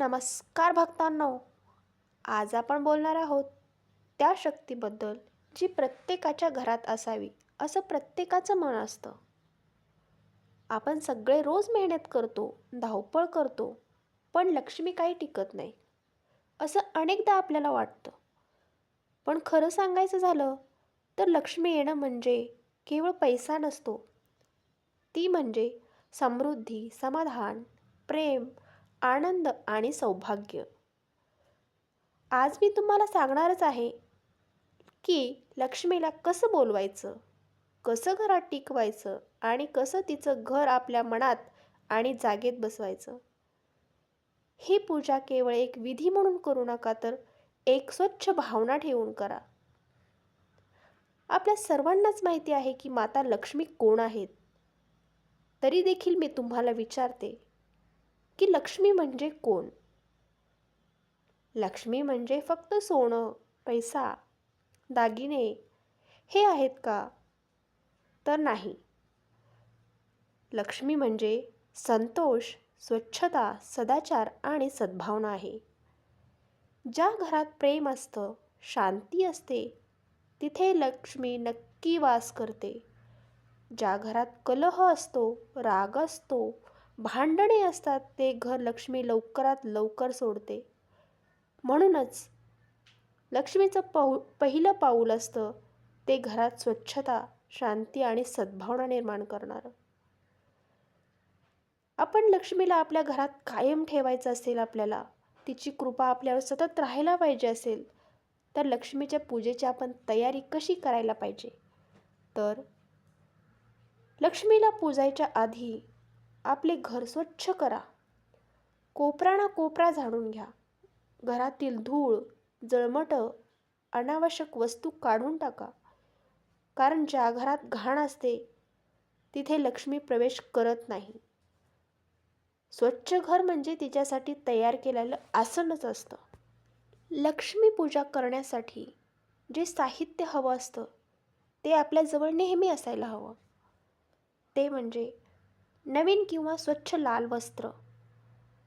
नमस्कार भक्तांनो आज आपण बोलणार आहोत त्या शक्तीबद्दल जी प्रत्येकाच्या घरात असावी असं प्रत्येकाचं मन असतं. आपण सगळे रोज मेहनत करतो धावपळ करतो पण लक्ष्मी काही टिकत नाही असं अनेकदा आपल्याला वाटतं. पण खरं सांगायचं झालं तर लक्ष्मी येणं म्हणजे केवळ पैसा नसतो. ती म्हणजे समृद्धी समाधान प्रेम आनंद आणि सौभाग्य. आज मी तुम्हाला सांगणारच आहे की लक्ष्मीला कसं बोलवायचं कसं घरात टिकवायचं आणि कसं तिचं घर आपल्या मनात आणि जागेत बसवायचं. ही पूजा केवळ एक विधी म्हणून करू नका तर एक स्वच्छ भावना ठेवून करा. आपल्या सर्वांनाच माहिती आहे की माता लक्ष्मी कोण आहेत? तरी देखील मी तुम्हाला विचारते की लक्ष्मी म्हणजे कोण? लक्ष्मी म्हणजे फक्त सोनं पैसा दागिने हे आहेत का? तर नाही. लक्ष्मी म्हणजे संतोष स्वच्छता सदाचार आणि सद्भावना आहे. ज्या घरात प्रेम असतं शांती असते तिथे लक्ष्मी नक्की वास करते. ज्या घरात कलह असतो राग असतो भांडणे असतात ते घर लक्ष्मी लवकरात लवकर सोडते. म्हणूनच लक्ष्मीचं पाऊ पहिलं पाऊल असतं ते घरात स्वच्छता शांती आणि सद्भावना निर्माण करणारं. आपण लक्ष्मीला आपल्या घरात कायम ठेवायचं असेल आपल्याला तिची कृपा आपल्यावर सतत राहायला पाहिजे असेल तर लक्ष्मीच्या पूजेची आपण तयारी कशी करायला पाहिजे? तर लक्ष्मीला पूजायच्या आधी आपले घर स्वच्छ करा. कोपरा ना कोपरा झाडून घ्या. घरातील धूळ जळमटं अनावश्यक वस्तू काढून टाका. कारण ज्या घरात घाण असते तिथे लक्ष्मी प्रवेश करत नाही. स्वच्छ घर म्हणजे तिच्यासाठी तयार केलेलं आसनच असतं. लक्ष्मी पूजा करण्यासाठी जे साहित्य हवं असतं ते आपल्याजवळ नेहमी असायला हवं. ते म्हणजे नवीन किंवा स्वच्छ लाल वस्त्र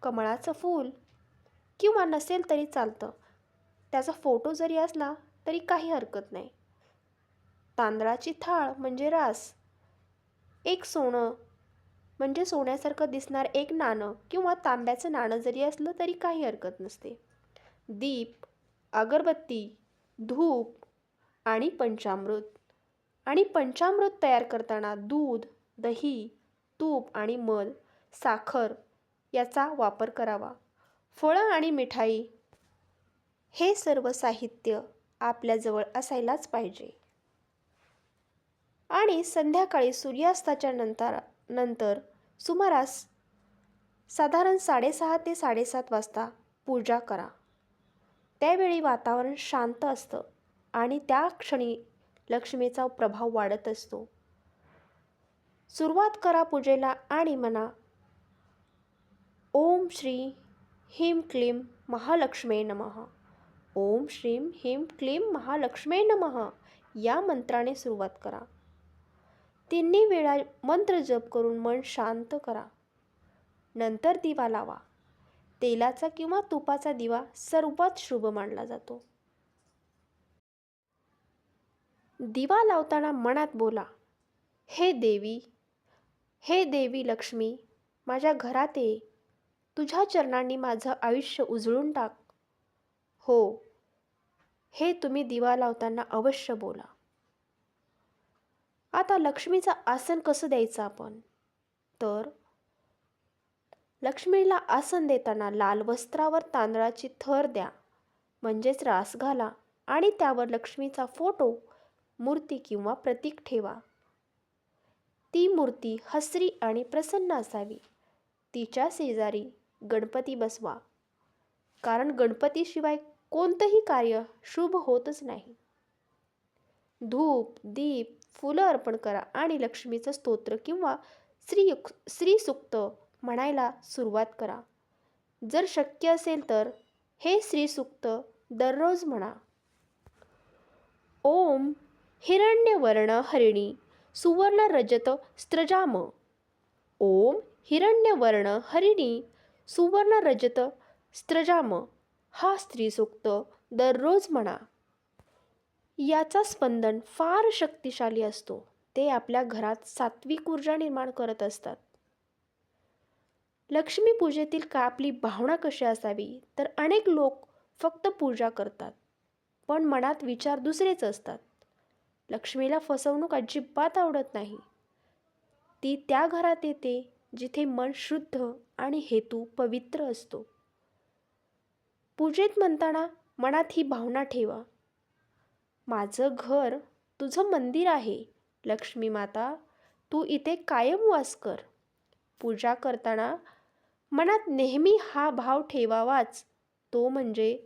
कमळाचं फूल किंवा नसेल तरी चालतं. त्याचा फोटो जरी असला तरी काही हरकत नाही. तांदळाची थाळ म्हणजे रास. एक सोनं म्हणजे सोन्यासारखं दिसणार एक नाणं किंवा तांब्याचं नाणं जरी असलं तरी काही हरकत नसते. दीप अगरबत्ती धूप आणि पंचामृत. आणि पंचामृत तयार करताना दूध दही तूप आणि मध साखर याचा वापर करावा. फळं आणि मिठाई हे सर्व साहित्य आपल्याजवळ असायलाच पाहिजे. आणि संध्याकाळी सूर्यास्ताच्या नंतर नंतर सुमारास साधारण साडेसहा ते साडेसात वाजता पूजा करा. त्यावेळी वातावरण शांत असतं आणि त्या क्षणी लक्ष्मीचा प्रभाव वाढत असतो. सुरुवात करा पूजेला आणि म्हणा ओम श्री ह्रीं क्लीं महालक्ष्मे नमः ओम श्रीं ह्रीं क्लीं महालक्ष्मे नमः या मंत्राने सुरुवात करा. तिन्ही वेळा मंत्र जप करून मन शांत करा. नंतर दिवा लावा. तेलाचा किंवा तुपाचा दिवा सर्वात शुभ मानला जातो. दिवा लावताना मनात बोला हे देवी हे देवी लक्ष्मी माझ्या घरात ये. तुझ्या चरणांनी माझं आयुष्य उजळून टाक. हो. हे तुम्ही दिवा लावताना अवश्य बोला. आता लक्ष्मीचं आसन कसं द्यायचं आपण? तर? लक्ष्मीला आसन देताना लाल वस्त्रावर तांदळाची थर द्या म्हणजेच रास घाला आणि त्यावर लक्ष्मीचा फोटो मूर्ती किंवा प्रतीक ठेवा. ती मूर्ती हसरी आणि प्रसन्न असावी. तिच्या शेजारी गणपती बसवा. कारण गणपतीशिवाय कोणतंही कार्य शुभ होतच नाही. धूप दीप फुलं अर्पण करा आणि लक्ष्मीचं स्तोत्र किंवा श्री श्रीसुक्त म्हणायला सुरुवात करा. जर शक्य असेल तर हे श्रीसुक्त दररोज म्हणा. ओम हिरण्यवर्ण हरिणी सुवर्ण रजत स्त्रजाम. ओम हिरण्यवर्ण हरिणी सुवर्ण रजत स्त्रजाम. हा स्त्रीसूक्त दररोज म्हणा. याचा स्पंदन फार शक्तिशाली असतो. ते आपल्या घरात सात्विक ऊर्जा निर्माण करत असतात. लक्ष्मी पूजेतील का आपली भावना कशी असावी? तर अनेक लोक फक्त पूजा करतात. पण मनात विचार दुसरेच असतात. लक्ष्मीला फसवणूक अजिबात आवडत नाही. ती त्या घरात येते जिथे मन शुद्ध आणि हेतू पवित्र असतो. पूजेत म्हणताना मनात ही भावना ठेवा. माझं घर तुझं मंदिर आहे लक्ष्मी माता तू इथे कायम वास कर. पूजा करताना मनात नेहमी हा भाव ठेवावाच. तो म्हणजे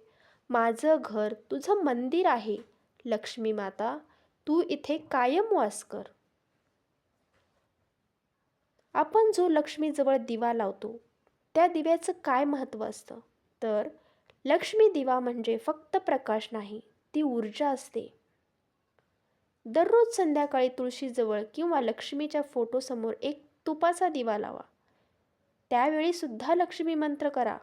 माझं घर तुझं मंदिर आहे लक्ष्मी माता तू इथे कायम वास कर. आपण जो लक्ष्मीजवळ दिवा लावतो त्या दिव्याचं काय महत्त्व असतं? तर लक्ष्मी दिवा म्हणजे फक्त प्रकाश नाही ती ऊर्जा असते. दररोज संध्याकाळी तुळशीजवळ किंवा लक्ष्मीच्या फोटोसमोर एक तुपाचा दिवा लावा. त्यावेळी सुद्धा लक्ष्मी मंत्र करा.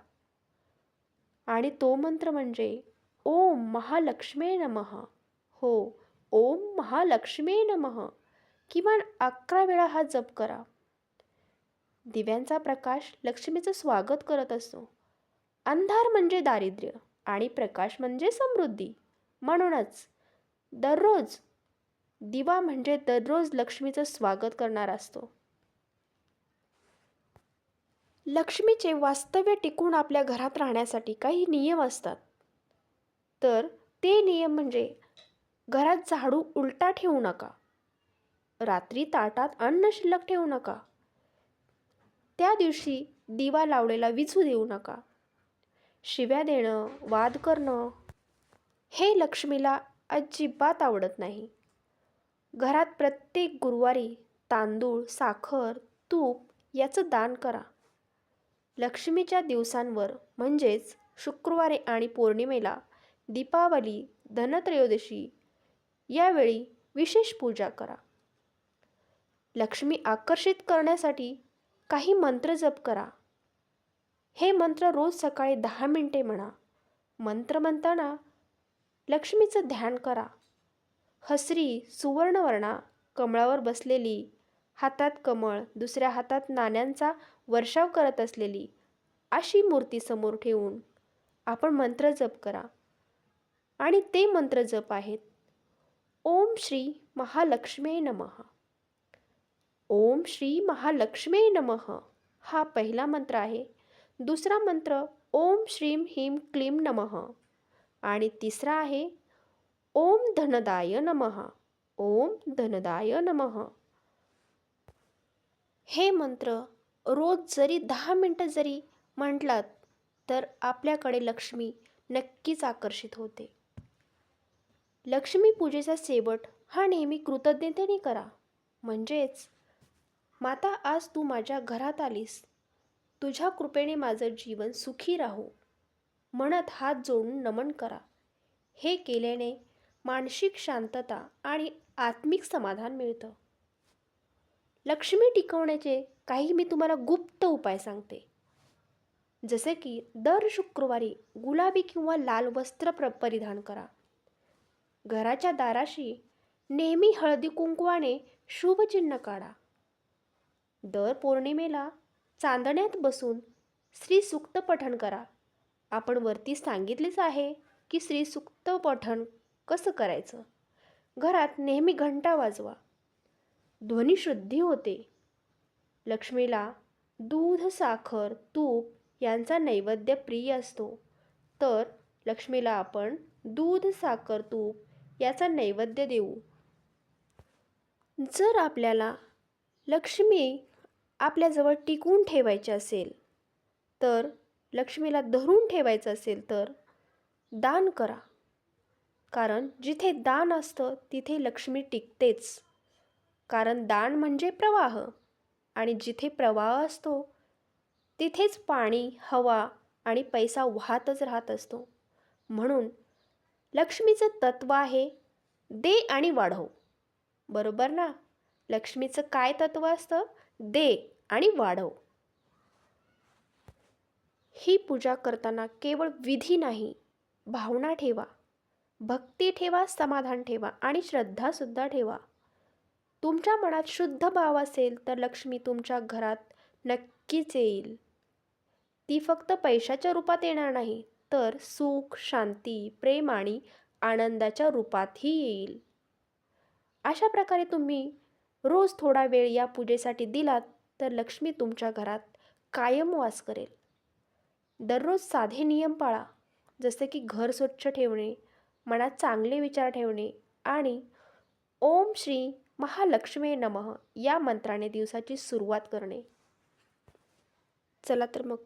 आणि तो मंत्र म्हणजे ओम महालक्ष्मी नमः. हो ओम महालक्ष्मी नमः. किमान अकरा वेळा हा जप करा. दिव्यांचा प्रकाश लक्ष्मीचं स्वागत करत असतो अंधार म्हणजे दारिद्र्य आणि प्रकाश म्हणजे समृद्धी. म्हणूनच दररोज दिवा म्हणजे दररोज लक्ष्मीचं स्वागत करणार असतो. लक्ष्मीचे वास्तव्य टिकून आपल्या घरात राहण्यासाठी काही नियम असतात. तर ते नियम म्हणजे घरात झाडू उलटा ठेवू नका. रात्री ताटात अन्न शिल्लक ठेवू नका. त्या दिवशी दिवा लावलेला विझू देऊ नका. शिव्या देणं वाद करणं हे लक्ष्मीला अजिबात आवडत नाही. घरात प्रत्येक गुरुवारी तांदूळ साखर तूप याचं दान करा. लक्ष्मीच्या दिवसांवर म्हणजेच शुक्रवारी आणि पौर्णिमेला दीपावली धनत्रयोदशी यावेळी विशेष पूजा करा. लक्ष्मी आकर्षित करण्यासाठी काही मंत्र जप करा. हे मंत्र रोज सकाळी दहा मिनटे म्हणा. मंत्र म्हणताना लक्ष्मीचं ध्यान करा. हसरी सुवर्णवर्णा कमळावर बसलेली हातात कमळ दुसऱ्या हातात नाण्यांचा वर्षाव करत असलेली अशी मूर्ती समोर ठेवून आपण मंत्र जप करा. आणि ते मंत्र जप आहेत. ओम श्री महालक्ष्मे नमः। ओम श्री महालक्ष्मे नमः। हा पहिला मंत्र आहे. दुसरा मंत्र ओम श्रीम ह्रीम क्लीम नमः. आणि तिसरा आहे ओम धनदाय नमः। ओम धनदाय नमः। हे मंत्र रोज जरी दहा मिनटं जरी म्हटलात तर आपल्याकडे लक्ष्मी नक्कीच आकर्षित होते. लक्ष्मी पूजेचा शेवट हा नेहमी कृतज्ञतेने करा. म्हणजेच माता आज तू माझ्या घरात आलीस. तुझ्या कृपेने माझं जीवन सुखी राहो. म्हणत हात जोडून नमन करा. हे केल्याने मानसिक शांतता आणि आत्मिक समाधान मिळतं. लक्ष्मी टिकवण्याचे काही मी तुम्हाला गुप्त उपाय सांगते. जसे की दर शुक्रवारी गुलाबी किंवा लाल वस्त्र प्र परिधान करा. घराच्या दाराशी नेहमी हळदी कुंकवाने शुभचिन्ह काढा. दर पौर्णिमेला चांदण्यात बसून श्रीसुक्त पठण करा. आपण वरती सांगितलेच आहे की श्रीसुक्त पठण कसं करायचं? घरात नेहमी घंटा वाजवा. ध्वनिशुद्धी होते. लक्ष्मीला दूध साखर तूप यांचा नैवेद्य प्रिय असतो. तर लक्ष्मीला आपण दूध साखर तूप याचा नैवेद्य देऊ. जर आपल्याला लक्ष्मी आपल्याजवळ टिकून ठेवायची असेल तर लक्ष्मीला धरून ठेवायचं असेल तर दान करा. कारण जिथे दान असतं तिथे लक्ष्मी टिकतेच. कारण दान म्हणजे प्रवाह आणि जिथे प्रवाह असतो तिथेच पाणी हवा आणि पैसा वाहतच राहत असतो. म्हणून लक्ष्मीचं तत्व आहे. दे आणि वाढव. बरोबर ना? लक्ष्मीचं काय तत्व असतं? दे आणि वाढव. ही पूजा करताना केवळ विधी नाही भावना ठेवा. भक्ती ठेवा समाधान ठेवा आणि श्रद्धासुद्धा ठेवा. तुमच्या मनात शुद्ध भाव असेल तर लक्ष्मी तुमच्या घरात नक्कीच येईल. ती फक्त पैशाच्या रूपात येणार नाही तर सुख शांती प्रेम आणि आनंदाच्या रूपातही येईल. अशा प्रकारे तुम्ही रोज थोडा वेळ या पूजेसाठी दिलात तर लक्ष्मी तुमच्या घरात कायम वास करेल. दररोज साधे नियम पाळा जसे की घर स्वच्छ ठेवणे मनात चांगले विचार ठेवणे आणि ओम श्री महालक्ष्मी नमः या मंत्राने दिवसाची सुरुवात करणे. चला तर मग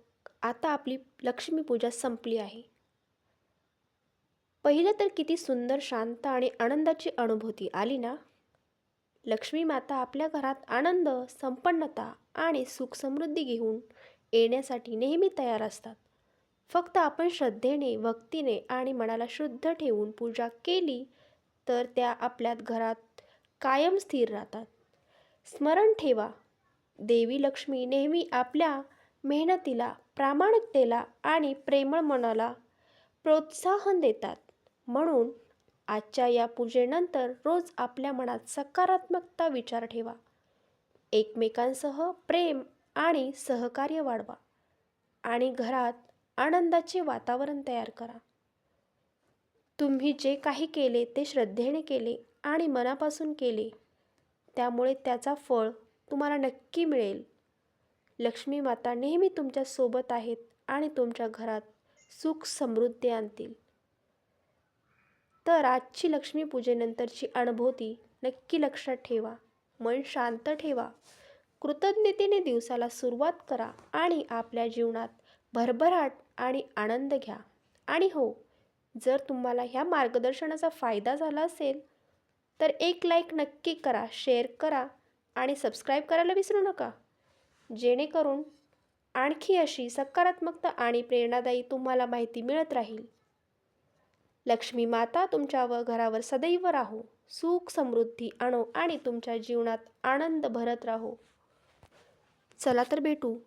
आता आपली लक्ष्मीपूजा संपली आहे. पहिलं तर किती सुंदर शांत आणि आनंदाची अनुभूती आली ना? लक्ष्मी माता आपल्या घरात आनंद संपन्नता आणि सुख समृद्धी घेऊन येण्यासाठी नेहमी तयार असतात. फक्त आपण श्रद्धेने भक्तीने आणि मनाला शुद्ध ठेवून पूजा केली तर त्या आपल्या घरात कायम स्थिर राहतात. स्मरण ठेवा देवी लक्ष्मी नेहमी आपल्या मेहनतीला प्रामाणिकतेला आणि प्रेमळ मनाला प्रोत्साहन देतात. म्हणून आजच्या या पूजेनंतर रोज आपल्या मनात सकारात्मकता विचार ठेवा. एकमेकांसह प्रेम आणि सहकार्य वाढवा आणि घरात आनंदाचे वातावरण तयार करा. तुम्ही जे काही केले ते श्रद्धेने केले आणि मनापासून केले. त्यामुळे त्याचा फळ तुम्हाला नक्की मिळेल. लक्ष्मी माता नेहमी तुमच्यासोबत आहेत आणि तुमच्या घरात सुख समृद्धी आणतील. तर आजची लक्ष्मीपूजेनंतरची अनुभूती नक्की लक्षात ठेवा. मन शांत ठेवा. कृतज्ञतेने दिवसाला सुरुवात करा आणि आपल्या जीवनात भरभराट आणि आनंद घ्या. आणि हो जर तुम्हाला ह्या मार्गदर्शनाचा फायदा झाला असेल तर एक लाईक नक्की करा शेअर करा आणि सबस्क्राईब करायला विसरू नका. जेणेकरून आणखी अशी सकारात्मकता आणि प्रेरणादायी तुम्हाला माहिती मिळत राहील. लक्ष्मी माता तुमच्या व घरावर सदैव राहो. सुख समृद्धी आणो आणि तुमच्या जीवनात आनंद भरत राहो. चला तर भेटू.